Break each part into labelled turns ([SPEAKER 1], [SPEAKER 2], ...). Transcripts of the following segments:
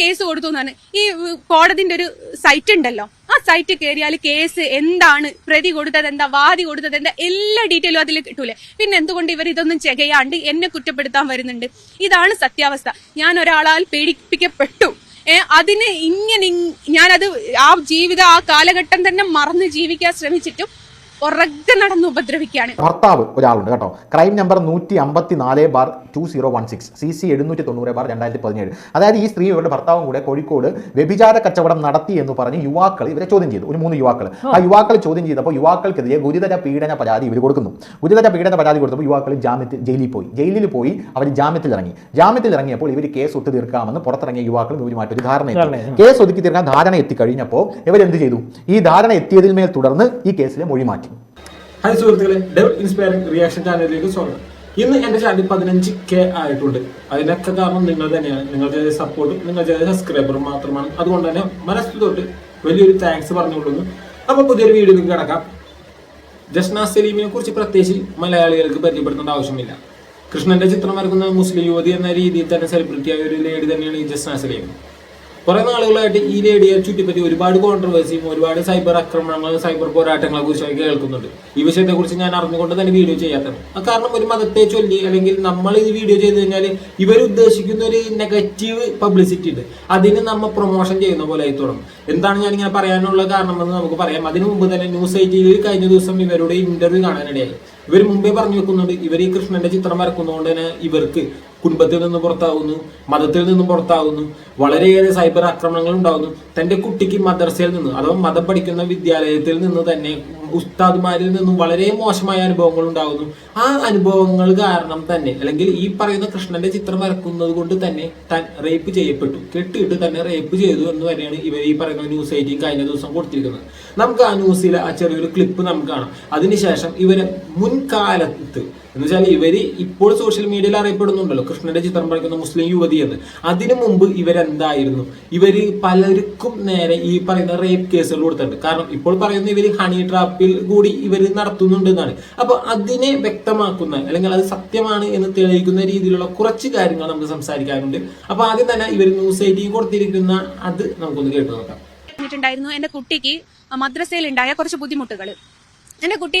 [SPEAKER 1] Case കൊടുത്തു എന്നാണ്. ഈ കോടതിന്റെ ഒരു സൈറ്റ് ഉണ്ടല്ലോ. ആ സൈറ്റ് കയറിയാൽ കേസ് എന്താണ് പ്രതി കൊടുത്തത് എന്താ വാദി കൊടുത്തത് എന്താ എല്ലാ ഡീറ്റെയിലും അതിൽ കിട്ടൂലേ. പിന്നെ എന്തുകൊണ്ട് ഇവർ ഇതൊന്നും ചെയ്യാണ്ട് എന്നെ കുറ്റപ്പെടുത്താൻ വരുന്നുണ്ട്? ഇതാണ് സത്യാവസ്ഥ. ഞാൻ ഒരാളാൽ പേടിപ്പിക്കപ്പെട്ടു അതിന് ഇങ്ങനെ ഇങ് ഞാനത് ആ ജീവിതം ആ കാലഘട്ടം തന്നെ മറന്ന് ജീവിക്കാൻ ശ്രമിച്ചിട്ടും ഉറക്കെ നടന്ന് ഉപദ്രവിക്കുകയാണ്.
[SPEAKER 2] ഭർത്താവ് ഒരാളുണ്ട് കേട്ടോ. ക്രൈം നമ്പർ നൂറ്റി അമ്പത്തി നാല് bar two zero one six C C എഴുന്നൂറ്റി തൊണ്ണൂറ് ബാർ രണ്ടായിരത്തി പതിനേഴ് അതായത് ഈ സ്ത്രീ ഇവരുടെ ഭർത്താവും കൂടെ കോഴിക്കോട് വ്യഭിചാര കച്ചവടം നടത്തി എന്ന് പറഞ്ഞ് യുവാക്കൾ ഇവരെ ചോദ്യം ചെയ്തു. ഒരു മൂന്ന് യുവാക്കൾ ആ യുവാക്കൾ ചോദ്യം ചെയ്തപ്പോൾ യുവാക്കൾക്കെതിരെ ഗുരുതര പീഡന പരാതി ഇവർ കൊടുക്കുന്നു. ഗുരുതര പീഡന പരാതി കൊടുത്തപ്പോൾ യുവാക്കൾ ജാമ്യത്തിൽ ജയിലിൽ പോയി. ജയിലിൽ പോയി അവർ ജാമ്യത്തിൽ ഇറങ്ങി. ജാമ്യത്തിൽ ഇറങ്ങിയപ്പോൾ ഇവർ കേസ് ഒത്തു തീർക്കാമെന്ന് പുറത്തിറങ്ങിയ യുവാക്കൾ ഇവരുമായിട്ട് ഒരു ധാരണ കേസ് ഒതുക്കി തീർക്കാൻ ധാരണ എത്തിക്കഴിഞ്ഞപ്പോൾ ഇവരെന്ത് ചെയ്തു? ഈ ധാരണ എത്തിയതിൽ മേൽ തുടർന്ന് ഈ കേസിലെ മൊഴി മാറ്റി.
[SPEAKER 3] ഹായ് സുഹൃത്തുക്കളെ. ഡെവ് ഇൻസ്പയറിംഗ് റിയാക്ഷൻ ചാനലിലേക്ക് സ്വാഗതം. ഇന്ന് എന്റെ ചാനൽ പതിനഞ്ച് കെ ആയിട്ടുണ്ട്. അതിനൊക്കെ കാരണം നിങ്ങൾ തന്നെയാണ്. നിങ്ങളുടെ സപ്പോർട്ടും ചെയ്ത സബ്സ്ക്രൈബറും മാത്രമാണ്. അതുകൊണ്ട് തന്നെ മനസ്സിൽ തൊട്ട് വലിയൊരു താങ്ക്സ് പറഞ്ഞുകൊള്ളുന്നു. അപ്പോൾ പുതിയൊരു വീഡിയോ വീഡിയോയിലേക്ക് കിടക്കാം. ജസ്ന സലീമിനെ കുറിച്ച് പ്രത്യേകിച്ച് മലയാളികൾക്ക് പരിചയപ്പെടുത്തേണ്ട ആവശ്യമില്ല. കൃഷ്ണന്റെ ചിത്രം വരക്കുന്ന മുസ്ലിം യുവതി എന്ന രീതിയിൽ തന്നെ സെലിബ്രിറ്റി ആയ ഒരു ലേഡി തന്നെയാണ് ഈ ജസ്ന സലീം. കുറെ നാളുകളായിട്ട് ഈ റേഡിയോ ചുറ്റിപ്പറ്റി ഒരുപാട് കോൺട്രവേഴ്സിയും ഒരുപാട് സൈബർ ആക്രമണങ്ങളും സൈബർ പോരാട്ടങ്ങളെ കുറിച്ചൊക്കെ കേൾക്കുന്നുണ്ട്. ഈ വിഷയത്തെ കുറിച്ച് ഞാൻ അറിഞ്ഞുകൊണ്ട് തന്നെ വീഡിയോ ചെയ്യാത്തത്. കാരണം ഒരു മതത്തെ ചൊല്ലി അല്ലെങ്കിൽ നമ്മൾ ഈ വീഡിയോ ചെയ്ത് കഴിഞ്ഞാൽ ഇവർ ഉദ്ദേശിക്കുന്ന ഒരു നെഗറ്റീവ് പബ്ലിസിറ്റി ഉണ്ട്. അതിന് നമ്മൾ പ്രൊമോഷൻ ചെയ്യുന്ന പോലെ ആയി തുടങ്ങും. എന്താണ് ഞാൻ ഇങ്ങനെ പറയാനുള്ള കാരണം എന്ന് നമുക്ക് പറയാം. അതിനു മുമ്പ് തന്നെ ന്യൂസ് ഐറ്റിയിൽ കഴിഞ്ഞ ദിവസം ഇവരുടെ ഇന്റർവ്യൂ കാണാനിടയായി. ഇവർ മുമ്പേ പറഞ്ഞു വെക്കുന്നുണ്ട് ഇവർ ഈ കൃഷ്ണന്റെ ചിത്രം വരക്കുന്നതുകൊണ്ട് തന്നെ ഇവർക്ക് കുടുംബത്തിൽ നിന്ന് പുറത്താവുന്നു മതത്തിൽ നിന്നും പുറത്താവുന്നു വളരെയേറെ സൈബർ ആക്രമണങ്ങൾ ഉണ്ടാകുന്നു തന്റെ കുട്ടിക്ക് മദ്രസയിൽ നിന്ന് അഥവാ മതം പഠിക്കുന്ന വിദ്യാലയത്തിൽ നിന്ന് തന്നെ ഉസ്താദ്മാരിൽ നിന്നും വളരെ മോശമായ അനുഭവങ്ങൾ ഉണ്ടാകുന്നു ആ അനുഭവങ്ങൾ കാരണം തന്നെ അല്ലെങ്കിൽ ഈ പറയുന്ന കൃഷ്ണന്റെ ചിത്രം വരക്കുന്നത് കൊണ്ട് തന്നെ താൻ റേപ്പ് ചെയ്യപ്പെട്ടു. കെട്ടിയിട്ട് തന്നെ റേപ്പ് ചെയ്തു എന്ന് തന്നെയാണ് ഇവർ ഈ പറയുന്ന ന്യൂസ് എയ്റ്റീൻ കഴിഞ്ഞ ദിവസം കൊടുത്തിരിക്കുന്നത്. നമുക്ക് ആ ന്യൂസിലെ ആ ചെറിയൊരു ക്ലിപ്പ് നമുക്ക് കാണാം. അതിനുശേഷം ഇവരെ മുൻകാലത്ത് എന്ന് വെച്ചാൽ ഇവർ ഇപ്പോൾ സോഷ്യൽ മീഡിയയിൽ അറിയപ്പെടുന്നുണ്ടല്ലോ. കൃഷ്ണന്റെ ചിത്രം പഠിക്കുന്ന മുസ്ലിം യുവതി എന്ന്. അതിനു മുമ്പ് ഇവരെന്തായിരുന്നു? ഇവർ പലർക്കും നേരെ ഈ പറയുന്ന റേപ്പ് കേസുകൾ കൊടുത്തിട്ടുണ്ട്. കാരണം ഇപ്പോൾ പറയുന്ന ഇവർ ഹണി ട്രാപ്പിൽ കൂടി ഇവർ നടത്തുന്നുണ്ട് എന്നാണ് അപ്പൊ അതിനെ വ്യക്തമാക്കുന്ന അല്ലെങ്കിൽ അത് സത്യമാണ് എന്ന് തെളിയിക്കുന്ന രീതിയിലുള്ള കുറച്ച് കാര്യങ്ങൾ നമുക്ക് സംസാരിക്കാനുണ്ട്. അപ്പൊ ആദ്യം തന്നെ ഇവർ ന്യൂസ് എയ്റ്റീൻ കൊടുത്തിരിക്കുന്ന അത് നമുക്കൊന്ന് കേട്ടു നോക്കാം.
[SPEAKER 1] എന്റെ കുട്ടിക്ക് മദ്രസയിൽ ഉണ്ടായ കുറച്ച് ബുദ്ധിമുട്ടുകൾ എന്റെ കുട്ടി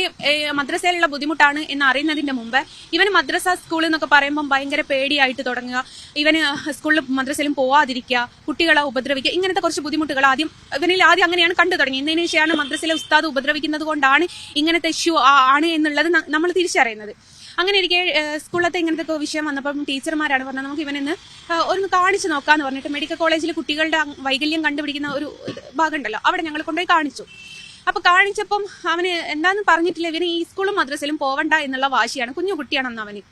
[SPEAKER 1] മദ്രസയിലുള്ള ബുദ്ധിമുട്ടാണ് എന്ന് അറിയുന്നതിന്റെ മുമ്പ് ഇവന് മദ്രസ സ്കൂൾ എന്നൊക്കെ പറയുമ്പോൾ ഭയങ്കര പേടിയായിട്ട് തുടങ്ങുക. ഇവന് സ്കൂളിൽ മദ്രസയിലും പോവാതിരിക്കുക കുട്ടികളെ ഉപദ്രവിക്കുക ഇങ്ങനത്തെ കുറച്ച് ബുദ്ധിമുട്ടുകൾ ആദ്യം ഇവനിൽ ആദ്യം അങ്ങനെയാണ് കണ്ടു തുടങ്ങി എന്നതിന് ശേഷമാണ് മദ്രസയിലെ ഉസ്താദ് ഉപദ്രവിക്കുന്നത് കൊണ്ടാണ് ഇങ്ങനത്തെ ഇഷ്യൂ ആണ് എന്നുള്ളത് നമ്മൾ തിരിച്ചറിയുന്നത്. അങ്ങനെ ഇരിക്കെ സ്കൂളത്തെ ഇങ്ങനത്തെ വിഷയം വന്നപ്പം ടീച്ചർമാരാണ് പറഞ്ഞത് നമുക്ക് ഇവനെന്ന് ഒന്ന് കാണിച്ചു നോക്കാന്ന് പറഞ്ഞിട്ട് മെഡിക്കൽ കോളേജിൽ കുട്ടികളുടെ വൈകല്യം കണ്ടുപിടിക്കുന്ന ഒരു ഭാഗമുണ്ടല്ലോ അവിടെ ഞങ്ങൾ കൊണ്ടുപോയി കാണിച്ചു. അപ്പൊ കാണിച്ചപ്പം അവന് എന്താന്ന് പറഞ്ഞിട്ടില്ല. ഇവന് ഈ സ്കൂളും മദ്രസയിലും പോവണ്ട എന്നുള്ള വാശിയാണ്. കുഞ്ഞു കുട്ടിയാണെന്ന് അവന്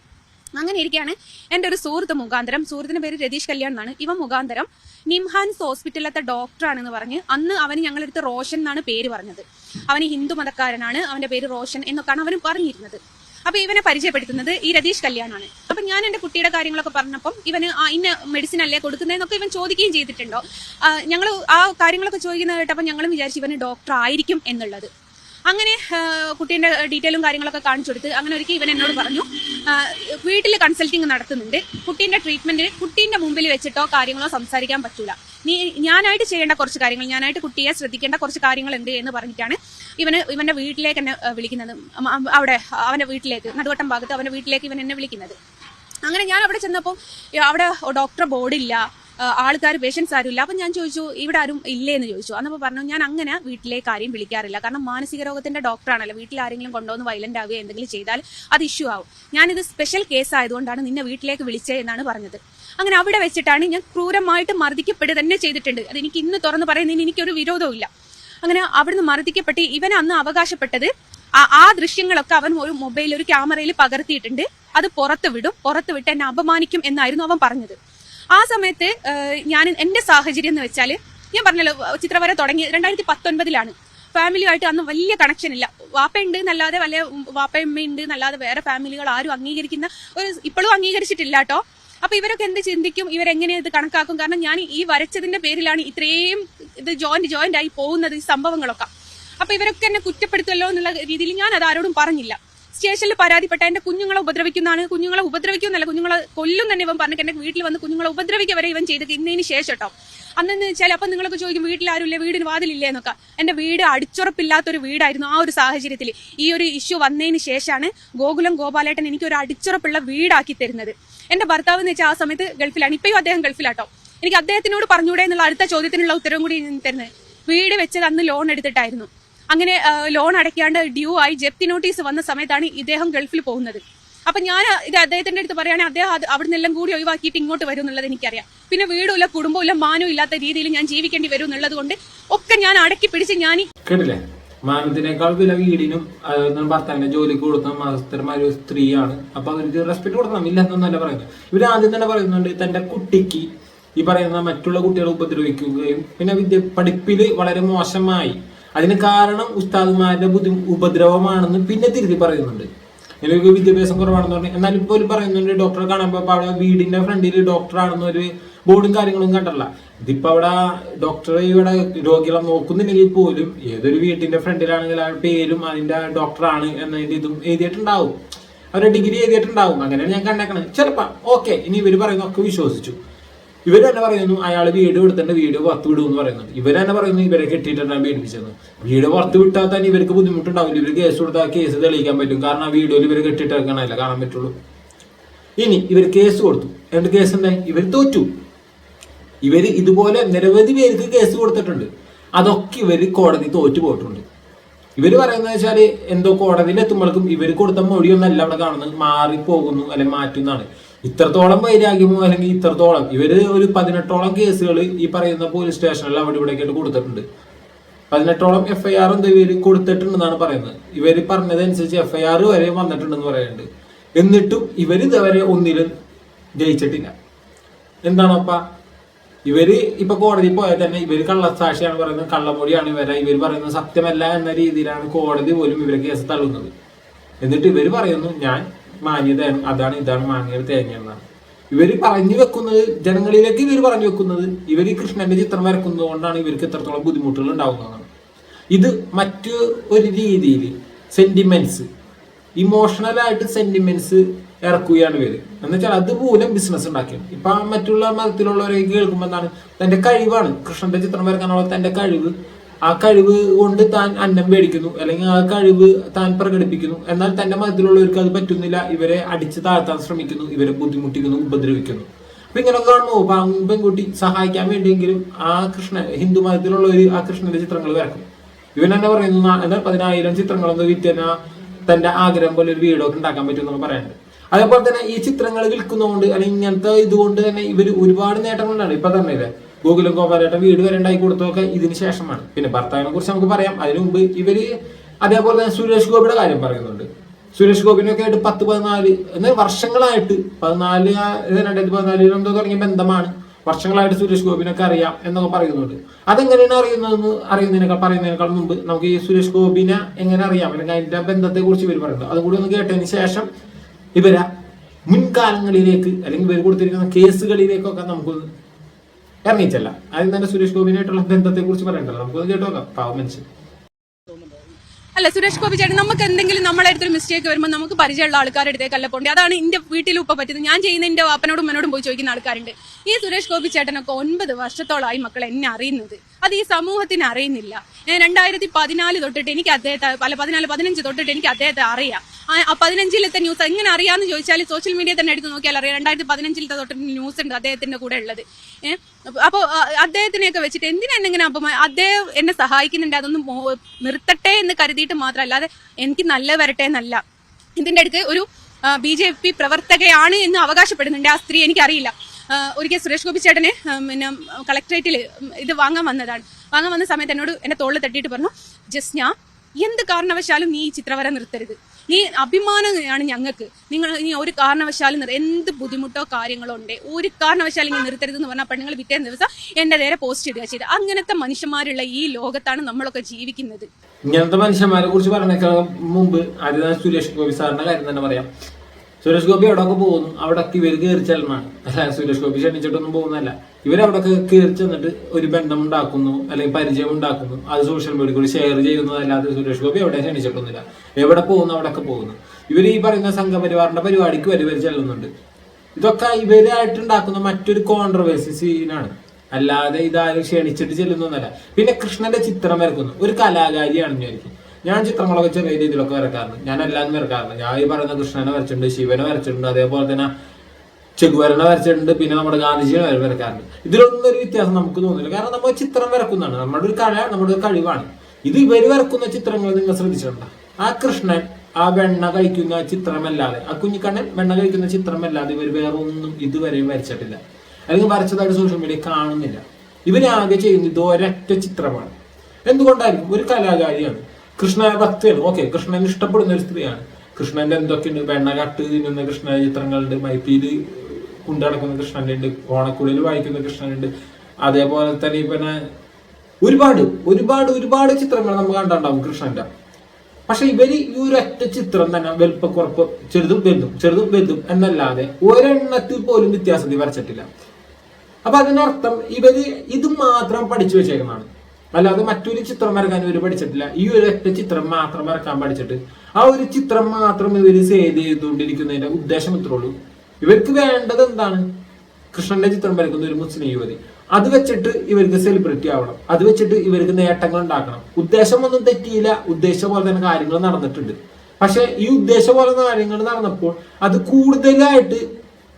[SPEAKER 1] അങ്ങനെ ഇരിക്കുകയാണ് എന്റെ ഒരു സുഹൃത്ത് മുഖാന്തരം സുഹൃത്തിന്റെ പേര് രതീഷ് കല്യാൺ എന്നാണ്. ഇവ മുഖാന്തരം നിംഹാൻസ് ഹോസ്പിറ്റലിലത്തെ ഡോക്ടറാണെന്ന് പറഞ്ഞ് അന്ന് അവന് ഞങ്ങളെടുത്ത് റോഷൻ എന്നാണ് പേര് പറഞ്ഞത്. അവന് ഹിന്ദു മതക്കാരനാണ്. അവന്റെ പേര് റോഷൻ എന്നൊക്കെയാണ് അവന് പറഞ്ഞിരുന്നത്. അപ്പൊ ഇവനെ പരിചയപ്പെടുത്തുന്നത് ഈ രതീഷ് കല്യാണാണ്. അപ്പൊ ഞാൻ എന്റെ കുട്ടിയുടെ കാര്യങ്ങളൊക്കെ പറഞ്ഞപ്പം ഇവന് ഇന്ന മെഡിസിൻ അല്ലേ കൊടുക്കുന്നതെന്നൊക്കെ ഇവൻ ചോദിക്കുകയും ചെയ്തിട്ടുണ്ടോ? ഞങ്ങൾ ആ കാര്യങ്ങളൊക്കെ ചോദിക്കുന്നത് കേട്ടപ്പോൾ ഞങ്ങളും വിചാരിച്ചു ഇവന് ഡോക്ടർ ആയിരിക്കും എന്നുള്ളത്. അങ്ങനെ കുട്ടീന്റെ ഡീറ്റെയിലും കാര്യങ്ങളൊക്കെ കാണിച്ചു കൊടുത്ത് അങ്ങനെ ഒരിക്കൽ ഇവൻ എന്നോട് പറഞ്ഞു. വീട്ടിൽ കൺസൾട്ടിങ് നടത്തുന്നുണ്ട്. കുട്ടീന്റെ ട്രീറ്റ്മെന്റ് കുട്ടീന്റെ മുമ്പിൽ വെച്ചിട്ടോ കാര്യങ്ങളോ സംസാരിക്കാൻ പറ്റൂല. നീ ഞാനായിട്ട് ചെയ്യേണ്ട കുറച്ച് കാര്യങ്ങൾ ഞാനായിട്ട് കുട്ടിയെ ശ്രദ്ധിക്കേണ്ട കുറച്ച് കാര്യങ്ങൾ കാര്യങ്ങളുണ്ട് എന്ന് പറഞ്ഞിട്ടാണ് ഇവന് ഇവന്റെ വീട്ടിലേക്ക് എന്നെ വിളിക്കുന്നത്. അവിടെ അവന്റെ വീട്ടിലേക്ക് നടുവട്ടം ഭാഗത്ത് അവന്റെ വീട്ടിലേക്ക് ഇവൻ എന്നെ വിളിക്കുന്നത്. അങ്ങനെ ഞാൻ അവിടെ ചെന്നപ്പോൾ അവിടെ ഡോക്ടർ ബോർഡില്ല. ആൾക്കാർ പേഷ്യൻസ് ആരും ഇല്ല അപ്പം ഞാൻ ചോദിച്ചു ഇവിടെ ആരും ഇല്ലേ എന്ന് ചോദിച്ചു. അന്നപ്പോൾ പറഞ്ഞു ഞാൻ അങ്ങനെ വീട്ടിലേക്ക് കാര്യം വിളിക്കാറില്ല. കാരണം മാനസിക രോഗത്തിന്റെ ഡോക്ടറാണല്ലോ വീട്ടിൽ ആരെങ്കിലും കൊണ്ടുവന്ന് വയലന്റ് ആവുകയോ എന്തെങ്കിലും ചെയ്താൽ അത് ഇഷ്യൂ ആവും. ഞാനിത് സ്പെഷ്യൽ കേസ് ആയതുകൊണ്ടാണ് നിന്നെ വീട്ടിലേക്ക് വിളിച്ചത് എന്നാണ് പറഞ്ഞത്. അങ്ങനെ അവിടെ വെച്ചിട്ടാണ് ഞാൻ ക്രൂരമായിട്ട് മർദ്ദിക്കപ്പെടുക തന്നെ ചെയ്തിട്ടുണ്ട്. അത് എനിക്ക് ഇന്ന് തുറന്ന് പറയുന്നതിന് എനിക്കൊരു വിരോധവും അങ്ങനെ അവിടുന്ന് മർദ്ദിക്കപ്പെട്ട് ഇവൻ അന്ന് അവകാശപ്പെട്ടത് ആ- ആ ദൃശ്യങ്ങളൊക്കെ അവൻ ഒരു മൊബൈലിൽ ഒരു ക്യാമറയിൽ പകർത്തിയിട്ടുണ്ട്. അത് പുറത്ത് വിടും. പുറത്ത് വിട്ട് എന്നെ അപമാനിക്കും എന്നായിരുന്നു അവൻ പറഞ്ഞത്. ആ സമയത്ത് ഞാൻ എന്റെ സാഹചര്യം എന്ന് വെച്ചാൽ ഞാൻ പറഞ്ഞല്ലോ ചിത്രവര തുടങ്ങി രണ്ടായിരത്തി പത്തൊൻപതിലാണ് ഫാമിലിയുമായിട്ട് അന്ന് വലിയ കണക്ഷൻ ഇല്ല. വാപ്പയുണ്ട് എന്നല്ലാതെ വലിയ വാപ്പയമ്മയുണ്ട് എന്നല്ലാതെ വേറെ ഫാമിലികൾ ആരും അംഗീകരിക്കുന്ന ഒരു ഇപ്പോഴും അംഗീകരിച്ചിട്ടില്ല കേട്ടോ അപ്പൊ ഇവരൊക്കെ എന്ത് ചിന്തിക്കും? ഇവരെങ്ങനെ ഇത് കണക്കാക്കും? കാരണം ഞാൻ ഈ വരച്ചതിന്റെ പേരിലാണ് ഇത്രയും ഇത് ജോയിന്റ് ജോയിന്റ് ആയി പോകുന്നത് ഈ സംഭവങ്ങളൊക്കെ. അപ്പൊ ഇവരൊക്കെ എന്നെ കുറ്റപ്പെടുത്തല്ലോ എന്നുള്ള രീതിയിൽ ഞാൻ അത് ആരോടും പറഞ്ഞില്ല. സ്റ്റേഷനിൽ പരാതിപ്പെട്ട എന്റെ കുഞ്ഞുങ്ങളെ ഉപദ്രവിക്കുന്നതാണ്. കുഞ്ഞുങ്ങളെ ഉപദ്രവിക്കുന്നല്ല കുഞ്ഞുങ്ങളെ കൊല്ലും തന്നെ ഇവൻ പറഞ്ഞിട്ട് എന്റെ വീട്ടിൽ വന്ന് കുഞ്ഞുങ്ങളെ ഉപദ്രവിക്കുക വരെ ഇവൻ ചെയ്ത് ഇന്നതിന് ശേഷം കേട്ടോ. അന്നെന്ന് വെച്ചാൽ അപ്പൊ നിങ്ങളൊക്കെ ചോദിക്കും വീട്ടിൽ ആരുമില്ലേ വീടിന് വാതിലില്ലേ എന്നൊക്കെ എന്റെ വീട് അടിച്ചുറപ്പില്ലാത്തൊരു വീടായിരുന്നു ആ ഒരു സാഹചര്യത്തിൽ ഈ ഒരു ഇഷ്യൂ വന്നതിന് ശേഷമാണ് ഗോകുലം ഗോപാലേട്ടൻ എനിക്ക് ഒരു അടിച്ചുറപ്പുള്ള വീടാക്കി തരുന്നത്. എന്റെ ഭർത്താവ് എന്ന് വെച്ചാൽ ആ സമയത്ത് ഗൾഫിലാണ്. ഇപ്പോഴും അദ്ദേഹം ഗൾഫിലാട്ടോ. എനിക്ക് അദ്ദേഹത്തിനോട് പറഞ്ഞൂടെ എന്നുള്ള അടുത്ത ചോദ്യത്തിനുള്ള ഉത്തരവും കൂടി തരുന്നത്. വീട് വെച്ചത് അന്ന് ലോൺ എടുത്തിട്ടായിരുന്നു. അങ്ങനെ ലോൺ അടയ്ക്കാണ്ട് ഡ്യൂ ആയി ജപ്തി നോട്ടീസ് വന്ന സമയത്താണ് ഇദ്ദേഹം ഗൾഫിൽ പോകുന്നത്. അപ്പൊ ഞാൻ ഇത് അദ്ദേഹത്തിന്റെ അടുത്ത് പറയുകയാണെങ്കിൽ അദ്ദേഹം അത് അവിടെ നിന്നെല്ലാം കൂടി ഒഴിവാക്കിയിട്ട് ഇങ്ങോട്ട് വരും എന്നുള്ളത് എനിക്കറിയാം. പിന്നെ വീടുമില്ല കുടുംബമില്ല മാനവും ഇല്ലാത്ത രീതിയിൽ ഞാൻ ജീവിക്കേണ്ടി വരും എന്നുള്ളത് കൊണ്ട് ഒക്കെ ഞാൻ അടക്കി പിടിച്ച് ഞാൻ
[SPEAKER 3] കേട്ടില്ലേ? മാനത്തിനേക്കാൾ വില വീടിനും ഭർത്താവിന്റെ ജോലിക്ക് കൊടുത്ത മാസ്റ്റർമാർ ഒരു സ്ത്രീയാണ്. അപ്പൊ അവർക്ക് റെസ്പെക്ട് കൊടുക്കണം ഇല്ല എന്നല്ല പറയുന്നത്. ഇവർ ആദ്യം തന്നെ പറയുന്നുണ്ട് തന്റെ കുട്ടിക്ക് ഈ പറയുന്ന മറ്റുള്ള കുട്ടികളെ ഉപദ്രവിക്കുകയും പിന്നെ വിദ്യ പഠിപ്പിൽ വളരെ മോശമായി. അതിന് കാരണം ഉസ്താദ്മാരുടെ ബുദ്ധി ഉപദ്രവമാണെന്ന് പിന്നെ തിരുത്തി പറയുന്നുണ്ട്. എനിക്ക് വിദ്യാഭ്യാസം കുറവാണെന്ന് പറഞ്ഞു. എന്നാലും ഇപ്പോൾ ഒരു പറയുന്നുണ്ട് ഡോക്ടറെ കാണുമ്പോൾ ഇപ്പോൾ അവിടെ വീടിന്റെ ഫ്രണ്ടിൽ ഡോക്ടറാണെന്ന് ഒരു ബോർഡും കാര്യങ്ങളും കണ്ടല്ല ഇതിപ്പോ അവിടെ ഡോക്ടറെ ഇവിടെ രോഗികളെ നോക്കുന്നില്ലെങ്കിൽ പോലും ഏതൊരു വീട്ടിന്റെ ഫ്രണ്ടിലാണെങ്കിൽ ആ പേരും അതിന്റെ ഡോക്ടറാണ് എന്നതിന്റെ ഇതും എഴുതിയിട്ടുണ്ടാവും. അവരുടെ ഡിഗ്രി എഴുതിയിട്ടുണ്ടാവും. അങ്ങനെയാണ് ഞാൻ കണ്ടേക്കണത്. ചെറുപ്പം. ഓക്കെ ഇനി ഇവർ പറയുന്നതൊക്കെ വിശ്വസിച്ചു. ഇവർ തന്നെ പറയുന്നു അയാൾ വീട് കൊടുത്തേണ്ട വീട് പുറത്ത് വിടും എന്ന് പറയുന്നു ഇവർ തന്നെ പറയുന്നു ഇവരെ കെട്ടിയിട്ടാണ് പീഡിപ്പിച്ചത് വീട് പുറത്ത് വിട്ടാൽ തന്നെ ഇവർക്ക് ബുദ്ധിമുട്ടുണ്ടാവില്ല. ഇവർ കേസ് കൊടുത്താൽ കേസ് തെളിയിക്കാൻ പറ്റും. കാരണം ആ വീഡിയോയിൽ ഇവർ കെട്ടിയിട്ടിറങ്ങണല്ല കാണാൻ പറ്റുള്ളൂ. ഇനി ഇവർ കേസ് കൊടുത്തു. എന്നിട്ട് കേസ് എന്തായി ഇവർ തോറ്റു. ഇവർ ഇതുപോലെ നിരവധി പേർക്ക് കേസ് കൊടുത്തിട്ടുണ്ട്. അതൊക്കെ ഇവർ കോടതി തോറ്റു പോയിട്ടുണ്ട്. ഇവർ പറയുന്നത് വെച്ചാൽ എന്തോ കോടതിയിൽ എത്തുമ്പോഴേക്കും ഇവർ കൊടുത്ത മൊഴിയൊന്നല്ല അവിടെ കാണുന്നത്. മാറിപ്പോകുന്നു അല്ലെങ്കിൽ മാറ്റുന്നതാണ്. ഇത്രത്തോളം വൈരാഗ്യമോ അല്ലെങ്കിൽ ഇത്രത്തോളം ഇവർ ഒരു പതിനെട്ടോളം കേസുകൾ ഈ പറയുന്ന പോലീസ് സ്റ്റേഷനിൽ അവിടെ ഇവിടെ ആയിട്ട് കൊടുത്തിട്ടുണ്ട്. പതിനെട്ടോളം എഫ് ഐ ആർ എന്തോ കൊടുത്തിട്ടുണ്ടെന്നാണ് പറയുന്നത്. ഇവർ പറഞ്ഞതനുസരിച്ച് എഫ് ഐ ആർ വരെ വന്നിട്ടുണ്ടെന്ന് പറയുന്നുണ്ട്. എന്നിട്ടും ഇവർ ഇതുവരെ ഒന്നിലും ജയിച്ചിട്ടില്ല. എന്താണപ്പ ഇവർ ഇപ്പൊ കോടതി പോയാൽ തന്നെ ഇവർ കള്ളസാക്ഷിയാണ് പറയുന്നത്. കള്ളമൊഴിയാണ് ഇവരെ. ഇവർ പറയുന്നത് സത്യമല്ല എന്ന രീതിയിലാണ് കോടതി പോലും ഇവരെ കേസ് തള്ളുന്നത്. എന്നിട്ട് ഇവർ പറയുന്നു ഞാൻ മാന്യതയാണ് അതാണ് ഇതാണ് മാന്യത തേങ്ങ എന്നാണ് ഇവർ പറഞ്ഞു വെക്കുന്നത് ജനങ്ങളിലേക്ക് ഇവർ പറഞ്ഞു വെക്കുന്നത് ഇവർ ഈ കൃഷ്ണന്റെ ചിത്രം വരക്കുന്നത് കൊണ്ടാണ് ഇവർക്ക് എത്രത്തോളം ബുദ്ധിമുട്ടുകൾ ഉണ്ടാകുന്നതാണ് ഇത് മറ്റു ഒരു രീതിയിൽ സെന്റിമെന്റ്സ് ഇമോഷണൽ ആയിട്ട് സെന്റിമെന്റ്സ് ഇറക്കുകയാണ് ഇവർ. എന്നുവെച്ചാൽ അതുമൂലം ബിസിനസ് ഉണ്ടാക്കിയത്. ഇപ്പൊ മറ്റുള്ള മതത്തിലുള്ളവരെ കേൾക്കുമ്പോൾ എന്താണ്? തന്റെ കഴിവാണ്. കൃഷ്ണന്റെ ചിത്രം വരക്കാനുള്ള തന്റെ കഴിവ് ആ കഴിവ് കൊണ്ട് താൻ അന്നം മേടിക്കുന്നു അല്ലെങ്കിൽ ആ കഴിവ് താൻ പ്രകടിപ്പിക്കുന്നു. എന്നാൽ തന്റെ മതത്തിലുള്ളവർക്ക് അത് പറ്റുന്നില്ല. ഇവരെ അടിച്ചു താഴ്ത്താൻ ശ്രമിക്കുന്നു ഇവരെ ബുദ്ധിമുട്ടിക്കുന്നു ഉപദ്രവിക്കുന്നു. അപ്പൊ ഇങ്ങനെയൊക്കെ കാണുമ്പോൾ പെൺകുട്ടി സഹായിക്കാൻ വേണ്ടിയെങ്കിലും ആ കൃഷ്ണ ഹിന്ദു മതത്തിലുള്ളവർ ആ കൃഷ്ണന്റെ ചിത്രങ്ങൾ വരക്കും. ഇവൻ തന്നെ പറയുന്നു എന്നാൽ പതിനായിരം ചിത്രങ്ങളൊന്നും വിറ്റന തന്റെ ആഗ്രഹം പോലെ ഒരു വീടൊക്കെ ഉണ്ടാക്കാൻ പറ്റും എന്നൊക്കെ പറയുന്നുണ്ട്. അതേപോലെ തന്നെ ഈ ചിത്രങ്ങൾ വിൽക്കുന്നതുകൊണ്ട് അല്ലെങ്കിൽ ഇങ്ങനത്തെ ഇതുകൊണ്ട് തന്നെ ഇവർ ഒരുപാട് നേട്ടങ്ങളുണ്ടാണ്. ഇപ്പൊ തന്നെ ഗൂഗിളും ഗോപാലേട്ടൻ വീട് വരെ ഉണ്ടാക്കി കൊടുത്തതൊക്കെ ഇതിന് ശേഷമാണ്. പിന്നെ ഭർത്താവിനെ കുറിച്ച് നമുക്ക് പറയാം. അതിനു മുമ്പ് ഇവർ അതേപോലെ തന്നെ സുരേഷ് ഗോപിയുടെ കാര്യം പറയുന്നുണ്ട്. സുരേഷ് ഗോപിനൊക്കെ ആയിട്ട് പത്ത് പതിനാല് എന്നാൽ വർഷങ്ങളായിട്ട് പതിനാല് രണ്ടായിരത്തി പതിനാലിൽ എന്തോ തുടങ്ങിയ ബന്ധമാണ്. വർഷങ്ങളായിട്ട് സുരേഷ് ഗോപിനൊക്കെ അറിയാം എന്നൊക്കെ പറയുന്നുണ്ട്. അതെങ്ങനെയാണ് അറിയുന്നതെന്ന് അറിയുന്നതിനേക്കാൾ പറയുന്നതിനേക്കാൾ മുമ്പ് നമുക്ക് ഈ സുരേഷ് ഗോപിനെ എങ്ങനെ അറിയാം? അല്ലെങ്കിൽ അതിന്റെ ബന്ധത്തെ കുറിച്ച് ഇവർ പറയുന്നത് അതും കൂടി ഒന്ന് കേട്ടതിന് ശേഷം ഇവരെ മുൻകാലങ്ങളിലേക്ക് അല്ലെങ്കിൽ ഇവർ കൊടുത്തിരിക്കുന്ന കേസുകളിലേക്കൊക്കെ നമുക്കൊന്ന് ഇറങ്ങിച്ചല്ല ആദ്യം തന്നെ സുരേഷ് ഗോപിനായിട്ടുള്ള ബന്ധത്തെ കുറിച്ച് പറയണ്ടല്ലോ. നമുക്ക് കേട്ടോ നോക്കാം. പാവം മനുഷ്യൻ.
[SPEAKER 1] അല്ല സുരേഷ് ഗോപി ചേട്ടൻ നമുക്ക് എന്തെങ്കിലും നമ്മളെ അടുത്തൊരു മിസ്റ്റേക്ക് വരുമ്പോൾ നമുക്ക് പരിചയമുള്ള ആൾക്കാരുടെ അടുത്തേക്കല്ല പോണ്ടി? അതാണ് എന്റെ വീട്ടിലും ഇപ്പൊ പറ്റുന്നത്. ഞാൻ ചെയ്യുന്ന എന്റെ വാപ്പനോടും ഉമ്മനോടും പോയി ചോദിക്കുന്ന ആൾക്കാരുണ്ട്. ഈ സുരേഷ് ഗോപി ചേട്ടനൊക്കെ ഒൻപത് വർഷത്തോളമായി മക്കൾ എന്നെ അറിയുന്നത്. അത് ഈ സമൂഹത്തിന് അറിയുന്നില്ല. ഞാൻ രണ്ടായിരത്തി പതിനാല് തൊട്ടിട്ട് എനിക്ക് അദ്ദേഹത്തെ പല പതിനാല് പതിനഞ്ച് തൊട്ടിട്ട് എനിക്ക് അദ്ദേഹത്തെ അറിയാം. ആ- പതിനഞ്ചിലത്തെ ന്യൂസ് എങ്ങനെ അറിയാമെന്ന് ചോദിച്ചാൽ സോഷ്യൽ മീഡിയ തന്നെ എടുത്ത് നോക്കിയാൽ അറിയാം. രണ്ടായിരത്തി പതിനഞ്ചിലത്തെ തൊട്ടിട്ട് ന്യൂസ് ഉണ്ട് അദ്ദേഹത്തിന്റെ കൂടെ ഉള്ളത്. അപ്പോൾ അദ്ദേഹത്തിനെയൊക്കെ വെച്ചിട്ട് എന്തിനാ എന്നിങ്ങനെ ഇങ്ങനെ അപമാ അദ്ദേഹം എന്നെ സഹായിക്കുന്നുണ്ട് അതൊന്നും നിർത്തട്ടെ എന്ന് കരുതിയിട്ട് മാത്രമല്ല അല്ലാതെ എനിക്ക് നല്ല വരട്ടെ എന്നല്ല. ഇതിന്റെ അടുത്ത് ഒരു ബി ജെ പി പ്രവർത്തകയാണ് എന്ന് അവകാശപ്പെടുന്നുണ്ട് ആ സ്ത്രീ എനിക്കറിയില്ല. ഒരിക്കൽ സുരേഷ് ഗോപി ചേട്ടന് പിന്നെ കളക്ടറേറ്റിൽ ഇത് വാങ്ങാൻ വന്നതാണ്. വാങ്ങാൻ വന്ന സമയത്ത് എന്നോട് എന്നെ തോളിൽ തട്ടിയിട്ട് പറഞ്ഞു ജസ്ന എന്ത് കാരണവശാലും നീ ഈ ചിത്രവര നിർത്തരുത്. നീ അഭിമാനമാണ് ഞങ്ങൾക്ക്. നിങ്ങൾ നീ ഒരു കാരണവശാലും എന്ത് ബുദ്ധിമുട്ടോ കാര്യങ്ങളോ ഉണ്ട് ഒരു കാരണവശാലും ഇങ്ങനെ നിർത്തരുത് എന്ന് പറഞ്ഞാൽ പെണ്ണുങ്ങൾ പിറ്റേ ദിവസം എന്റെ നേരെ പോസ്റ്റ് ഇടുക ചെയ്ത്. അങ്ങനത്തെ മനുഷ്യന്മാരുള്ള ഈ ലോകത്താണ് നമ്മളൊക്കെ ജീവിക്കുന്നത്.
[SPEAKER 3] ഇങ്ങനത്തെ മനുഷ്യന്മാരെ കുറിച്ച് പറഞ്ഞേക്കാൾ മുമ്പ് അരിതാ സുരേഷ് ഗോപി സാറിന്റെ കാര്യം തന്നെ പറയാം. സുരേഷ് ഗോപി അവിടെയൊക്കെ പോകുന്നു. അവിടെയൊക്കെ ഇവർ കയറി ചെല്ലണം അല്ല സുരേഷ് ഗോപി ക്ഷണിച്ചിട്ടൊന്നും പോകുന്നല്ല ഇവരവിടെയൊക്കെ കയറി ചെന്നിട്ട് ഒരു ബന്ധം ഉണ്ടാക്കുന്നു അല്ലെങ്കിൽ പരിചയം ഉണ്ടാക്കുന്നു. അത് സോഷ്യൽ മീഡിയ കൂടി ഷെയർ ചെയ്യുന്നതല്ലാതെ സുരേഷ് ഗോപി അവിടെ ക്ഷണിച്ചിട്ടൊന്നുമില്ല. എവിടെ പോകുന്നു അവിടെയൊക്കെ പോകുന്നു. ഇവർ ഈ പറയുന്ന സംഘപരിവാറിന്റെ പരിപാടിക്ക് വരെ ഇവർ ചെല്ലുന്നുണ്ട്. ഇതൊക്കെ ഇവരായിട്ട് ഉണ്ടാക്കുന്ന മറ്റൊരു കോൺട്രവേഴ്സി സീനാണ് അല്ലാതെ ഇതാരും ക്ഷണിച്ചിട്ട് ചെല്ലുന്നൊന്നല്ല പിന്നെ കൃഷ്ണന്റെ ചിത്രം വരക്കുന്നു. ഒരു കലാകാരിയാണ് ഞാൻ ഞാൻ ചിത്രങ്ങളൊക്കെ ചെറിയ രീതിയിലൊക്കെ വരക്കാറുണ്ട് ഞാൻ എല്ലാം വരക്കാറുണ്ട്. ഞാൻ ഈ പറയുന്ന കൃഷ്ണനെ വരച്ചിട്ടുണ്ട് ശിവനെ വരച്ചിട്ടുണ്ട് അതേപോലെ തന്നെ ചെകുവരനെ വരച്ചിട്ടുണ്ട് പിന്നെ നമ്മുടെ ഗാന്ധിജിയെ വരെ വരക്കാറുണ്ട്. ഇതിലൊന്നും ഒരു വ്യത്യാസം നമുക്ക് തോന്നില്ല. കാരണം നമ്മൾ ചിത്രം വരക്കുന്നതാണ്. നമ്മുടെ ഒരു കല നമ്മുടെ ഒരു കഴിവാണ്. ഇത് ഇവർ വരക്കുന്ന ചിത്രങ്ങൾ നിങ്ങൾ ശ്രദ്ധിച്ചിട്ടുണ്ടോ? ആ കൃഷ്ണൻ ആ വെണ്ണ കഴിക്കുന്ന ചിത്രമല്ലാതെ ആ കുഞ്ഞിക്കണ്ണൻ വെണ്ണ കഴിക്കുന്ന ചിത്രമല്ലാതെ ഇവർ വേറെ ഒന്നും ഇതുവരെയും വരച്ചിട്ടില്ല. അല്ലെങ്കിൽ വരച്ചതായിട്ട് സോഷ്യൽ മീഡിയ കാണുന്നില്ല. ഇവരാകെ ചെയ്യുന്നത് ഒരൊറ്റ ചിത്രമാണ്. എന്തുകൊണ്ടായിരിക്കും? ഒരു കലാകാരിയാണ് കൃഷ്ണ ഭക്തിയാണ്. ഓക്കെ കൃഷ്ണൻ ഇഷ്ടപ്പെടുന്ന ഒരു സ്ത്രീയാണ്. കൃഷ്ണന്റെ എന്തൊക്കെയുണ്ട് വെണ്ണ കട്ട് തിന്നുന്ന കൃഷ്ണ ചിത്രങ്ങളുണ്ട്. മൈപ്പിയിൽ കൊണ്ടടക്കുന്ന കൃഷ്ണന്റെ ഉണ്ട്. ഓണക്കുളിയിൽ വായിക്കുന്ന കൃഷ്ണനുണ്ട്. അതേപോലെ തന്നെ പിന്നെ ഒരുപാട് ഒരുപാട് ഒരുപാട് ചിത്രങ്ങൾ നമുക്ക് കണ്ടിട്ടുണ്ടാവും കൃഷ്ണന്റെ പക്ഷെ ഇവർ ഈ ഒരു ഒറ്റ ചിത്രം തന്നെ വലുപ്പക്കുറപ്പ് ചെറുതും വലുതും ചെറുതും വലുതും എന്നല്ലാതെ ഒരെണ്ണത്തിൽ പോലും വ്യത്യാസത്തിൽ വരച്ചിട്ടില്ല. അപ്പൊ അതിനർത്ഥം ഇവർ ഇത് മാത്രം പഠിച്ചു വെച്ചേക്കുന്നതാണ്. അല്ലാതെ മറ്റൊരു ചിത്രം വരക്കാൻ ഇവർ പഠിച്ചിട്ടില്ല. ഈ ഒരു ഒറ്റ ചിത്രം മാത്രം വരക്കാൻ പഠിച്ചിട്ട് ആ ഒരു ചിത്രം മാത്രം ഇവർ സേവ് ചെയ്തുകൊണ്ടിരിക്കുന്നതിന്റെ ഉദ്ദേശം ഉള്ളൂ. ഇവർക്ക് വേണ്ടത് എന്താണ്? കൃഷ്ണന്റെ ചിത്രം വരക്കുന്ന ഒരു മുസ്ലിം യുവതി. അത് വെച്ചിട്ട് ഇവർക്ക് സെലിബ്രിറ്റി ആവണം. അത് വെച്ചിട്ട് ഇവർക്ക് നേട്ടങ്ങൾ ഉണ്ടാക്കണം. ഉദ്ദേശം ഒന്നും തെറ്റിയില്ല. ഉദ്ദേശം പോലെ തന്നെ കാര്യങ്ങൾ നടന്നിട്ടുണ്ട്. പക്ഷെ ഈ ഉദ്ദേശം പോലെ കാര്യങ്ങൾ നടന്നപ്പോൾ അത് കൂടുതലായിട്ട്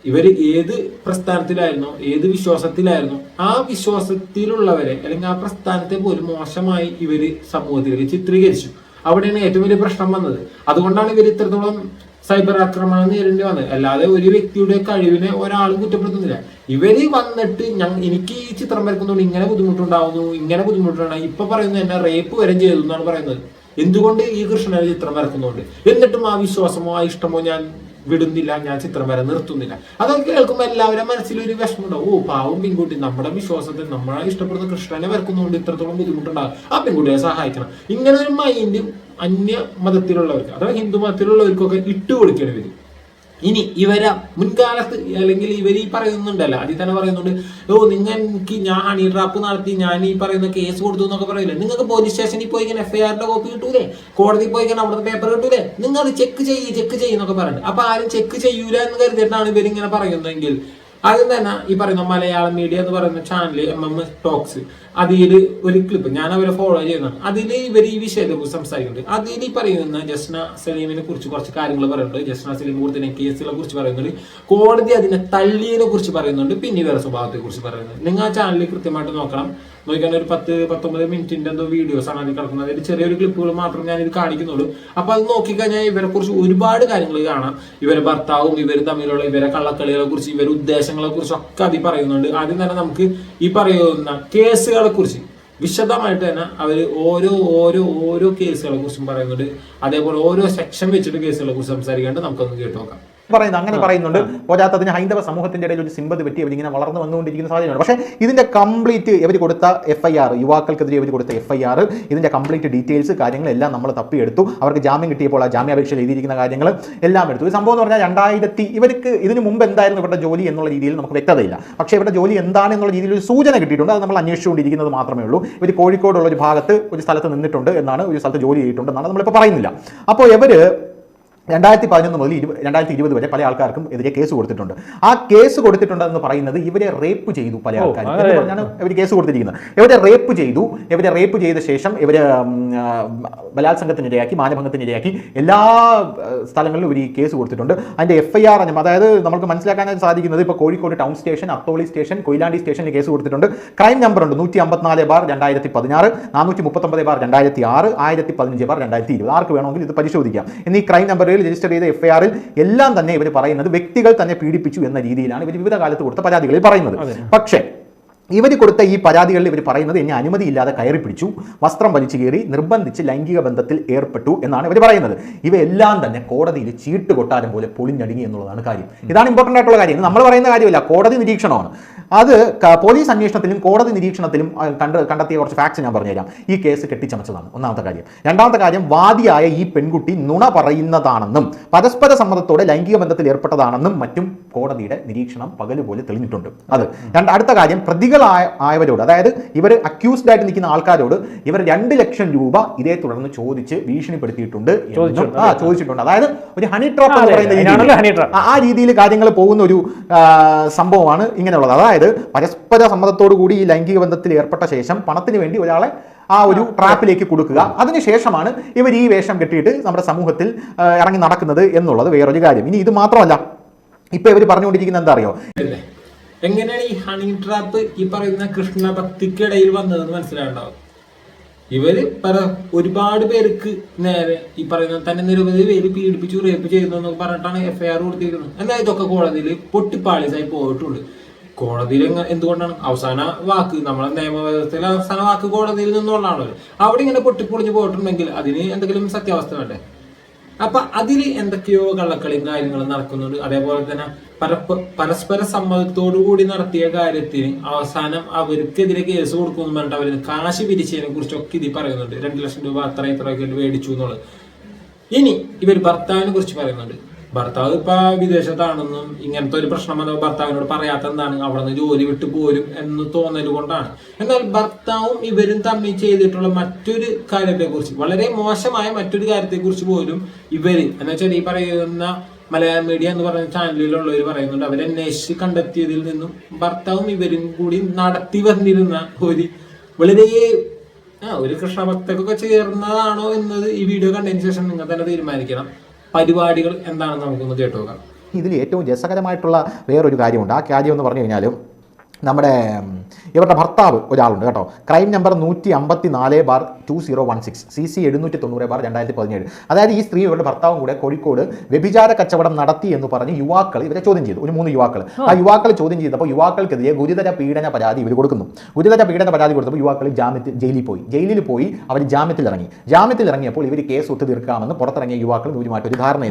[SPEAKER 3] ഇവർ ഏത് പ്രസ്ഥാനത്തിലായിരുന്നോ ഏത് വിശ്വാസത്തിലായിരുന്നോ ആ വിശ്വാസത്തിലുള്ളവരെ അല്ലെങ്കിൽ ആ പ്രസ്ഥാനത്തെ പോലും മോശമായി ഇവർ സമൂഹത്തിലേക്ക് ചിത്രീകരിച്ചു. അവിടെയാണ് ഏറ്റവും വലിയ പ്രശ്നം വന്നത്. അതുകൊണ്ടാണ് ഇവർ ഇത്രത്തോളം സൈബർ ആക്രമണം നേരിടേണ്ടി വന്നത്. അല്ലാതെ ഒരു വ്യക്തിയുടെ കഴിവിനെ ഒരാളും കുറ്റപ്പെടുത്തുന്നില്ല. ഇവർ വന്നിട്ട് ഞാൻ എനിക്ക് ഈ ചിത്രം വരക്കുന്നതുകൊണ്ട് ഇങ്ങനെ ബുദ്ധിമുട്ടുണ്ടാവുന്നു ഇങ്ങനെ ബുദ്ധിമുട്ടുണ്ടാകും ഇപ്പൊ പറയുന്നത് എന്നെ റേപ്പ് വരെ ചെയ്തു എന്നാണ് പറയുന്നത്. എന്തുകൊണ്ട് ഈ കൃഷ്ണനെ ചിത്രം വരക്കുന്നുണ്ട് എന്നിട്ടും ആ വിശ്വാസമോ ആ ഇഷ്ടമോ ഞാൻ വിടുന്നില്ല ഞാൻ ചിത്രം വരെ നിർത്തുന്നില്ല. അതൊക്കെ കേൾക്കുമ്പോൾ എല്ലാവരും മനസ്സിലൊരു വിഷമമുണ്ടാവും. ഓ പാവം പെൺകുട്ടി നമ്മുടെ വിശ്വാസത്തിൽ നമ്മളെ ഇഷ്ടപ്പെടുന്ന കൃഷ്ണനെ വരക്കുന്നതുകൊണ്ട് ഇത്രത്തോളം ബുദ്ധിമുട്ടുണ്ടാകും ആ പെൺകുട്ടിയെ സഹായിക്കണം. ഇങ്ങനെ ഒരു മൈൻഡ് അന്യ മതത്തിലുള്ളവർക്ക് അഥവാ ഹിന്ദു മതത്തിലുള്ളവർക്കൊക്കെ ഇട്ടുകൊടുക്കേണ്ടി കൊടുക്കണം ഇവർ ഇനി ഇവര മുൻകാലത്ത് അല്ലെങ്കിൽ ഇവർ ഈ പറയുന്നുണ്ടല്ലോ അതിൽ തന്നെ പറയുന്നുണ്ട് ഓ നിങ്ങൾക്ക് ഞാൻ ഹണി ട്രാപ്പ് നടത്തി ഞാൻ ഈ പറയുന്ന കേസ് കൊടുത്തു എന്നൊക്കെ പറയില്ലേ? നിങ്ങൾക്ക് പോലീസ് സ്റ്റേഷനിൽ പോയി ഇങ്ങനെ എഫ്ഐആറിന്റെ കോപ്പി കിട്ടൂലേ? കോടതിയിൽ പോയി ഇങ്ങനെ അവിടുത്തെ പേപ്പർ കിട്ടൂലേ? നിങ്ങൾ അത് ചെക്ക് ചെയ്യ് ചെക്ക് ചെയ്യുന്നൊക്കെ പറഞ്ഞു അപ്പൊ ആരും ചെക്ക് ചെയ്യൂല എന്ന് കരുതിയിട്ടാണ് ഇവരിങ്ങനെ പറയുന്നതെങ്കിൽ ആദ്യം തന്നെ ഈ പറയുന്ന മലയാളം മീഡിയ എന്ന് പറയുന്ന ചാനൽ എം എം ടോക്സ് അതിൽ ഒരു ക്ലിപ്പ് ഞാൻ അവരെ ഫോളോ ചെയ്യുന്നതാണ്. അതിൽ ഇവർ ഈ വിഷയത്തെ കുറിച്ച് സംസാരിക്കുന്നുണ്ട്. അതിൽ ഈ പറയുന്ന ജസ്ന സലീമിനെ കുറിച്ച് കുറച്ച് കാര്യങ്ങൾ പറയുന്നുണ്ട്. ജസ്ന സലീം കൂടുതൽ കേസുകളെ കുറിച്ച് പറയുന്നുണ്ട്. കോടതി അതിനെ തള്ളിയതിനെ കുറിച്ച് പറയുന്നുണ്ട്. പിന്നെ ഇവരുടെ സ്വഭാവത്തെ കുറിച്ച് പറയുന്നുണ്ട്. നിങ്ങൾ ആ ചാനലിൽ കൃത്യമായിട്ട് നോക്കണം. നോക്കിയാൽ ഒരു പത്ത് പത്തൊമ്പത് മിനിറ്റിന്റെ എന്തോ വീഡിയോസ് ആണ് അതിൽ കിടക്കുന്നത്. അതിൽ ചെറിയൊരു ക്ലിപ്പുകൾ മാത്രം ഞാൻ ഇത് കാണിക്കുന്നുള്ളൂ. അപ്പൊ അത് നോക്കിക്കഴിഞ്ഞാൽ ഇവരെ കുറിച്ച് ഒരുപാട് കാര്യങ്ങൾ കാണാം. ഇവരെ ഭർത്താവും ഇവർ തമ്മിലുള്ള ഇവരെ കള്ളക്കളികളെ കുറിച്ച് ഇവരുടെ ഉദ്ദേശങ്ങളെ കുറിച്ച് ഒക്കെ അതിൽ പറയുന്നുണ്ട്. ആദ്യം തന്നെ നമുക്ക് ഈ പറയുന്ന കേസുകളെ കുറിച്ച്. വിശദമായിട്ട് തന്നെ അവർ ഓരോ ഓരോ ഓരോ കേസുകളെ കുറിച്ചും പറയുന്നുണ്ട്. അതേപോലെ ഓരോ സെക്ഷൻ വെച്ചിട്ട് കേസുകളെ കുറിച്ച് സംസാരിക്കാണ്ട് നമുക്കൊന്ന് കേട്ട് നോക്കാം.
[SPEAKER 2] പറയുന്നത് അങ്ങനെ പറയുന്നുണ്ട്. പോരാത്തതിന് ഹൈന്ദവ സമൂഹത്തിന്റെ ഇടയിൽ ഒരു സിമ്പതി പറ്റി അവരിങ്ങനെ വളർന്നു വന്നുകൊണ്ടിരിക്കുന്ന സാഹചര്യമാണ്. പക്ഷേ ഇതിന്റെ കംപ്ലീറ്റ് ഇവർ കൊടുത്ത എഫ് ഐ ആർ യുവാക്കൾക്കെതിരെ ഇവർ കൊടുത്ത എഫ് ഐ ആർ ഇതിന്റെ കംപ്ലീറ്റ് ഡീറ്റെയിൽസ് കാര്യങ്ങളെല്ലാം നമ്മൾ തപ്പിയെടുത്തു. അവർക്ക് ജാമ്യം കിട്ടിയപ്പോൾ ആ ജാമ്യാപേക്ഷയിൽ എഴുതിയിരിക്കുന്ന കാര്യങ്ങൾ എല്ലാം എടുത്തു. ഈ സംഭവം എന്ന് പറഞ്ഞാൽ രണ്ടായിരത്തി ഇവർക്ക് ഇതിന് മുമ്പ് എന്തായിരുന്നു ഇവരുടെ ജോലി എന്നുള്ള രീതിയിൽ നമുക്ക് വ്യക്തതയില്ല. പക്ഷേ ഇവരുടെ ജോലി എന്താണ് എന്നുള്ള രീതിയിൽ ഒരു സൂചന കിട്ടിയിട്ടുണ്ട്. അത് നമ്മൾ അന്വേഷിച്ചുകൊണ്ടിരിക്കുന്നത് മാത്രമേ ഉള്ളൂ. ഇവർ കോഴിക്കോടുള്ള ഒരു ഭാഗത്ത് ഒരു സ്ഥലത്ത് നിന്നിട്ടുണ്ട് എന്നാണ് ഒരു സ്ഥലത്ത് ജോലി ചെയ്തിട്ടുണ്ട് എന്നാണ് നമ്മളിപ്പോൾ പറയുന്നില്ല. അപ്പോൾ ഇവർ രണ്ടായിരത്തി പതിനൊന്ന് മുതൽ ഇരുപത് രണ്ടായിരത്തി ഇരുപത് വരെ പല ആൾക്കാർക്കും എതിരെ കേസ് കൊടുത്തിട്ടുണ്ട്. ആ കേസ് കൊടുത്തിട്ടുണ്ടെന്ന് പറയുന്നത് ഇവരെ റേപ്പ് ചെയ്തു പല ആൾക്കാരും. എന്ന് പറഞ്ഞാണ് ഇവർ കേസ് കൊടുത്തിരിക്കുന്നത്. ഇവരെ റേപ്പ് ചെയ്തു ഇവരെ റേപ്പ് ചെയ്ത ശേഷം ഇവർ ബലാത്സംഗത്തിനിടയാക്കി മാനഭംഗത്തിനിടയാക്കി ബലാത്സംഗത്തിനിരയാക്കി മാനഭംഗത്തിനിരയാക്കി എല്ലാ സ്ഥലങ്ങളിലും ഇവർ ഈ കേസ് കൊടുത്തിട്ടുണ്ട്. അതിന്റെ എഫ് ഐ ആർ അതായത് നമുക്ക് മനസ്സിലാക്കാനായിട്ട് സാധിക്കുന്നത് ഇപ്പോൾ Kozhikode town station Atholi station Koyilandy സ്റ്റേഷനിൽ കേസ് കൊടുത്തിട്ടുണ്ട്. ക്രൈം നമ്പർ ഉണ്ട് നൂറ്റി അമ്പത്തിനാല് ബാർ രണ്ടായിരത്തി പതിനാറ് നാനൂറ്റി മുപ്പത്തൊമ്പത് ബാർ രണ്ടായിരത്തി ആറ് ആയിരത്തി പതിനഞ്ച് ബാർ രണ്ടായിരത്തി ഇരുപത് ആർക്ക് വേണമെങ്കിൽ ഇത് പരിശോധിക്കാം. എന്നീ ക്രൈം നമ്പറിൽ രജിസ്റ്റർ ചെയ്ത എഫ് ഐ ആറിൽ എല്ലാം തന്നെ ഇവർ പറയുന്നത് വ്യക്തികൾ തന്നെ പീഡിപ്പിച്ചു എന്ന രീതിയിലാണ് ഇവർ വിവിധ കാലത്ത് കൊടുത്ത പരാതികളിൽ പറയുന്നത്. പക്ഷേ ഇവർ കൊടുത്ത ഈ പരാതികളിൽ ഇവർ പറയുന്നത് എന്നെ അനുമതിയില്ലാതെ കയറി പിടിച്ചു വസ്ത്രം വലിച്ചു കയറി നിർബന്ധിച്ച് ലൈംഗിക ബന്ധത്തിൽ ഏർപ്പെട്ടു എന്നാണ് ഇവർ പറയുന്നത്. ഇവയെല്ലാം തന്നെ കോടതിയിൽ ചീട്ട് കൊട്ടാരം പോലെ പൊളിഞ്ഞടുങ്ങി എന്നുള്ളതാണ് കാര്യം. ഇതാണ് ഇമ്പോർട്ടന്റ് ആയിട്ടുള്ള കാര്യം. നമ്മൾ പറയുന്ന കാര്യമല്ല കോടതി നിരീക്ഷണമാണ്. അത് പോലീസ് അന്വേഷണത്തിലും കോടതി നിരീക്ഷണത്തിലും കണ്ട കണ്ട് കണ്ടെത്തിയ കുറച്ച് ഫാക്ട്സ് ഞാൻ പറഞ്ഞുതരാം. ഈ കേസ് കെട്ടിച്ചമച്ചതാണ്. ഒന്നാമത്തെ കാര്യം. രണ്ടാമത്തെ കാര്യം വാദിയായ ഈ പെൺകുട്ടി നുണ പറയുന്നതാണെന്നും പരസ്പര സമ്മതത്തോടെ ലൈംഗിക ബന്ധത്തിൽ ഏർപ്പെട്ടതാണെന്നും മറ്റും കോടതിയുടെ നിരീക്ഷണം പകൽ പോലെ തെളിഞ്ഞിട്ടുണ്ട്. അത്. രണ്ട് അടുത്ത കാര്യം പ്രതികളായ ആയവരോട് അതായത് ഇവർ അക്യൂസ്ഡ് ആയിട്ട് നിൽക്കുന്ന ആൾക്കാരോട് ഇവർ രണ്ട് ലക്ഷം രൂപ ഇതേ തുടർന്ന് ചോദിച്ച് ഭീഷണിപ്പെടുത്തിയിട്ടുണ്ട്. ആ ചോദിച്ചിട്ടുണ്ട്. അതായത് ഒരു ഹണി ട്രാപ്പ് എന്ന് പറയുന്ന ആ രീതിയിൽ കാര്യങ്ങൾ പോകുന്ന ഒരു സംഭവമാണ് ഇങ്ങനെയുള്ളത്. അതായത് പരസ്പര സമ്മതത്തോടു കൂടി ഈ ലൈംഗിക ബന്ധത്തിൽ ഏർപ്പെട്ട ശേഷം പണത്തിന് വേണ്ടി ഒരാളെ ആ ഒരു ട്രാപ്പിലേക്ക് കൊടുക്കുക. അതിനുശേഷമാണ് ഇവർ ഈ വേഷം കെട്ടിയിട്ട് നമ്മുടെ സമൂഹത്തിൽ ഇറങ്ങി നടക്കുന്നത് എന്നുള്ളത് വേറൊരു കാര്യം. ഇനി ഇത് മാത്രമല്ല ഇപ്പൊ ഇവർ പറഞ്ഞുകൊണ്ടിരിക്കുന്നത് എന്താ അറിയോ?
[SPEAKER 3] എങ്ങനെയാണ് ഈ ഹണി ട്രാപ്പ് ഈ പറയുന്ന കൃഷ്ണ ഭക്തിക്കിടയിൽ വന്നതെന്ന് മനസ്സിലാകണ്ടാവും ഇവർ പല ഒരുപാട് പേർക്ക് നേരെ ഈ പറയുന്ന തന്നെ നിരവധി പേര് പീഡിപ്പിച്ചു റേപ്പ് ചെയ്യുന്നു എന്നൊക്കെ പറഞ്ഞിട്ടാണ് എഫ്ഐആർ കൊടുത്തിരിക്കുന്നത്. എന്നാൽ ഇതൊക്കെ കോടതിയിൽ പൊട്ടിപ്പാളിസായി പോയിട്ടുണ്ട്. കോടതിയിൽ എന്തുകൊണ്ടാണ്? അവസാന വാക്ക് നമ്മളെ നിയമവ്യവസ്ഥയിൽ അവസാന വാക്ക് കോടതിയിൽ നിന്നുള്ളതാണല്ലോ അവിടെ ഇങ്ങനെ പൊട്ടിപ്പൊളിഞ്ഞു പോയിട്ടുണ്ടെങ്കിൽ അതിന് എന്തെങ്കിലും സത്യാവസ്ഥ വേണ്ടേ? അപ്പൊ അതിൽ എന്തൊക്കെയോ കള്ളക്കളിയും കാര്യങ്ങളും നടക്കുന്നുണ്ട്. അതേപോലെ തന്നെ പരസ്പര സമ്മതത്തോടു കൂടി നടത്തിയ കാര്യത്തിന് അവസാനം അവർക്കെതിരെ കേസ് കൊടുക്കുമെന്ന് പറഞ്ഞിട്ട് അവർ കാശ് പിരിച്ചതിനെ കുറിച്ചൊക്കെ ഇതിൽ പറയുന്നുണ്ട്. രണ്ട് ലക്ഷം രൂപ അത്ര ഇത്രയൊക്കെ മേടിച്ചു എന്നുള്ളത്. ഇനി ഇവർ ഭർത്താവിനെ കുറിച്ച് പറയുന്നുണ്ട്. ഭർത്താവ് ഇപ്പൊ വിദേശത്താണെന്നും ഇങ്ങനത്തെ ഒരു പ്രശ്നം വന്ന ഭർത്താവിനോട് പറയാത്ത എന്താണ്? അവിടെ നിന്ന് ജോലി വിട്ടു പോരും എന്ന് തോന്നൽ കൊണ്ടാണ്. എന്നാൽ ഭർത്താവും ഇവരും തമ്മിൽ ചെയ്തിട്ടുള്ള മറ്റൊരു കാര്യത്തെ കുറിച്ച് വളരെ മോശമായ മറ്റൊരു കാര്യത്തെ കുറിച്ച് പോലും ഇവർ എന്ന് വെച്ചാൽ ഈ പറയുന്ന മലയാള മീഡിയ എന്ന് പറയുന്ന ചാനലിലുള്ളവർ പറയുന്നുണ്ട്. അവരെ അന്വേഷിച്ച് കണ്ടെത്തിയതിൽ നിന്നും ഭർത്താവും ഇവരും കൂടി നടത്തി വന്നിരുന്ന ഒരു വളരെ ആ ഒരു കൃഷ്ണഭക്തൊക്കെ ചേർന്നതാണോ എന്നത് ഈ വീഡിയോ കണ്ടതിന് ശേഷം നിങ്ങൾ തന്നെ തീരുമാനിക്കണം. പരിപാടികൾ എന്താണെന്ന് നമുക്കൊന്ന് കേട്ടു നോക്കാം.
[SPEAKER 2] ഇതിൽ ഏറ്റവും രസകരമായിട്ടുള്ള വേറൊരു കാര്യമുണ്ട്. ആ കാര്യം എന്ന് പറഞ്ഞു കഴിഞ്ഞാൽ നമ്മുടെ ഇവരുടെ ഭർത്താവ് ഒരാളുണ്ട് കേട്ടോ. ക്രൈം നമ്പർ നൂറ്റി അമ്പത്തി നാല് bar two zero one six C C എഴുന്നൂറ്റി തൊണ്ണൂറ് ബാർ രണ്ടായിരത്തി പതിനേഴ് അതായത് ഈ സ്ത്രീ ഇവരുടെ ഭർത്താവും കൂടെ കോഴിക്കോട് വ്യഭിചാര കച്ചവടം നടത്തി എന്ന് പറഞ്ഞ് യുവാക്കൾ ഇവരെ ചോദ്യം ചെയ്തു. ഒരു മൂന്ന് യുവാക്കൾ ആ. യുവാക്കൾ ചോദ്യം ചെയ്തപ്പോൾ യുവാക്കൾക്കെതിരെ ഗുരുതര പീഡന പരാതി ഇവർ കൊടുക്കുന്നു. ഗുരുതര പീഡന പരാതി കൊടുത്തപ്പോൾ യുവാക്കൾ ജാമ്യത്തിൽ ജയിലിൽ പോയി. ജയിലിൽ പോയി അവർ ജാമ്യത്തിൽ ഇറങ്ങി. ജാമ്യത്തിൽ ഇറങ്ങിയപ്പോൾ ഇവർ കേസ് ഒത്തു തീർക്കാമെന്ന് പുറത്തിറങ്ങിയ യുവാക്കൾ ഇവരുമായിട്ട് ഒരു ധാരണ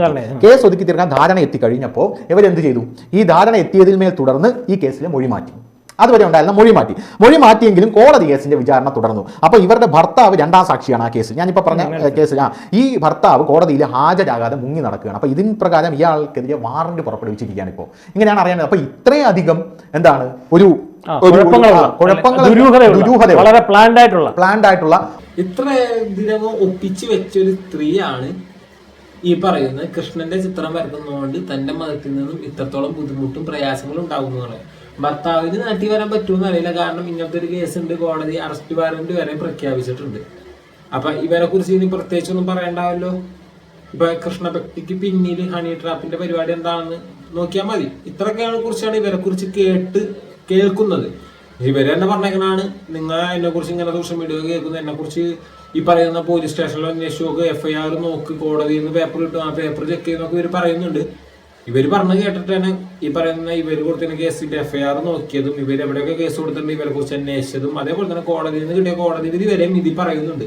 [SPEAKER 2] കേസ് ഒതുക്കി തീർക്കാൻ ധാരണ എത്തി കഴിഞ്ഞപ്പോൾ ഇവരെന്ത് ചെയ്തു? ഈ ധാരണ എത്തിയതിൽ മേൽ തുടർന്ന് ഈ കേസിലെ മൊഴി മാറ്റി അതുവരെ ഉണ്ടായിരുന്ന മൊഴി മാറ്റി. മൊഴി മാറ്റിയെങ്കിലും കോടതി കേസിന്റെ വിചാരണ തുടർന്നു. അപ്പോൾ ഇവരുടെ ഭർത്താവ് രണ്ടാം സാക്ഷിയാണ് ആ കേസിൽ ഞാനിപ്പോൾ പറഞ്ഞ കേസ് കേസിൽ ആ ഈ ഭർത്താവ് കോടതിയിൽ ഹാജരാകാതെ മുങ്ങി നടക്കുകയാണ്. അപ്പോൾ ഇതിൻ പ്രകാരം ഇയാൾക്കെതിരെ വാറന്റ് പുറപ്പെടുവിച്ചിരിക്കുകയാണ് ഇപ്പോൾ ഇങ്ങനെയാണ് അറിയാൻ അപ്പോൾ ഇത്രയധികം എന്താണ് ഒരു
[SPEAKER 4] വളരെ പ്ലാൻഡ് ആയിട്ടുള്ള.
[SPEAKER 2] പ്ലാൻഡ് ആയിട്ടുള്ള
[SPEAKER 3] ഇത്ര ഇതിനകം ഒപ്പിച്ചു വെച്ചൊരു സ്ത്രീയാണ് ഈ പറയുന്ന കൃഷ്ണന്റെ ചിത്രം വരക്കുന്നതുകൊണ്ട് തന്റെ മതത്തിൽ നിന്നും ഇത്രത്തോളം ബുദ്ധിമുട്ടും പ്രയാസങ്ങളും ഉണ്ടാകുന്നതാണ് ഭർത്താവിന് നാട്ടിൽ വരാൻ പറ്റുമെന്ന് അറിയില്ല. കാരണം ഇങ്ങനത്തെ ഒരു കേസ് ഉണ്ട്. കോടതി അറസ്റ്റ് വാറന്റ് വരെ പ്രഖ്യാപിച്ചിട്ടുണ്ട്. അപ്പൊ ഇവരെ കുറിച്ച് ഇനി പ്രത്യേകിച്ചൊന്നും പറയണ്ടാവല്ലോ? ഇപ്പൊ കൃഷ്ണഭക്തിക്ക് പിന്നിൽ ഹണി ട്രാപ്പിന്റെ പരിപാടി എന്താണെന്ന് നോക്കിയാൽ മതി. ഇത്രയൊക്കെയാണ് കുറിച്ചാണ് ഇവരെ കുറിച്ച് കേട്ട് കേൾക്കുന്നത്. ഇവർ തന്നെ പറഞ്ഞേക്കണാണ് നിങ്ങൾ എന്നെ കുറിച്ച് ഇങ്ങനെ സോഷ്യൽ മീഡിയ കേൾക്കുന്നത് എന്നെ കുറിച്ച് ഈ പറയുന്ന പോലീസ് സ്റ്റേഷനിൽ അന്വേഷിച്ച് എഫ്ഐആർ ആർ നോക്ക് കോടതിയിൽ നിന്ന് പേപ്പർ കിട്ടും. ആ പേപ്പർ ചെക്ക് ചെയ്യുന്നൊക്കെ ഇവർ പറയുന്നുണ്ട്. ഇവർ പറഞ്ഞു കേട്ടിട്ടാണ് ഈ പറയുന്ന ഇവർ കൊടുത്തിരുന്ന കേസിന്റെ എഫ്ഐആർ നോക്കിയതും ഇവർ എവിടെയൊക്കെ കേസ് കൊടുത്തിട്ടുണ്ട് ഇവരെ കുറിച്ച് അന്വേഷിച്ചതും അതേപോലെ തന്നെ കോടതിയിൽ നിന്ന് കിട്ടിയ കോടതി വിധി വരെയും വിധി പറയുന്നുണ്ട്.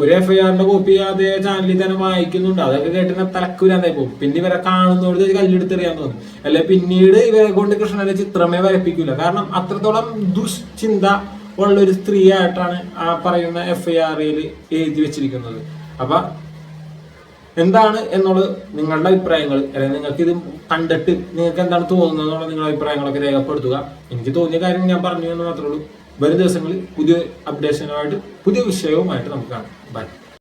[SPEAKER 3] ഒരു എഫ്ഐആറിന്റെ കോപ്പി അതേ ചാനലിൽ തന്നെ വായിക്കുന്നുണ്ട്. അതൊക്കെ കേട്ടിട്ട് തലക്കൂരാന്നായി പോകും. പിന്നെ ഇവരെ കാണുന്നോട് കല്ലെടുത്തെറിയാൻ തോന്നും. അല്ലെ പിന്നീട് ഇവരെ കൊണ്ട് കൃഷ്ണന്റെ ചിത്രമേ വരപ്പിക്കൂല. കാരണം അത്രത്തോളം ദുഷ്ചിന്ത ഉള്ള ഒരു സ്ത്രീ ആയിട്ടാണ് ആ പറയുന്ന എഫ് ഐ ആറിൽ എഴുതി വെച്ചിരിക്കുന്നത്. അപ്പൊ എന്താണ് എന്നുള്ളത് നിങ്ങളുടെ അഭിപ്രായങ്ങൾ അല്ലെങ്കിൽ നിങ്ങൾക്ക് ഇത് കണ്ടിട്ട് നിങ്ങൾക്ക് എന്താണ് തോന്നുന്നത് എന്നുള്ള നിങ്ങളുടെ അഭിപ്രായങ്ങളൊക്കെ രേഖപ്പെടുത്തുക. എനിക്ക് തോന്നിയ കാര്യം ഞാൻ പറഞ്ഞു എന്ന് മാത്രമേ ഉള്ളൂ. വരും ദിവസങ്ങളിൽ പുതിയ അപ്ഡേഷനുമായിട്ട് പുതിയ വിഷയവുമായിട്ട് നമുക്ക് കാണാം. ബൈ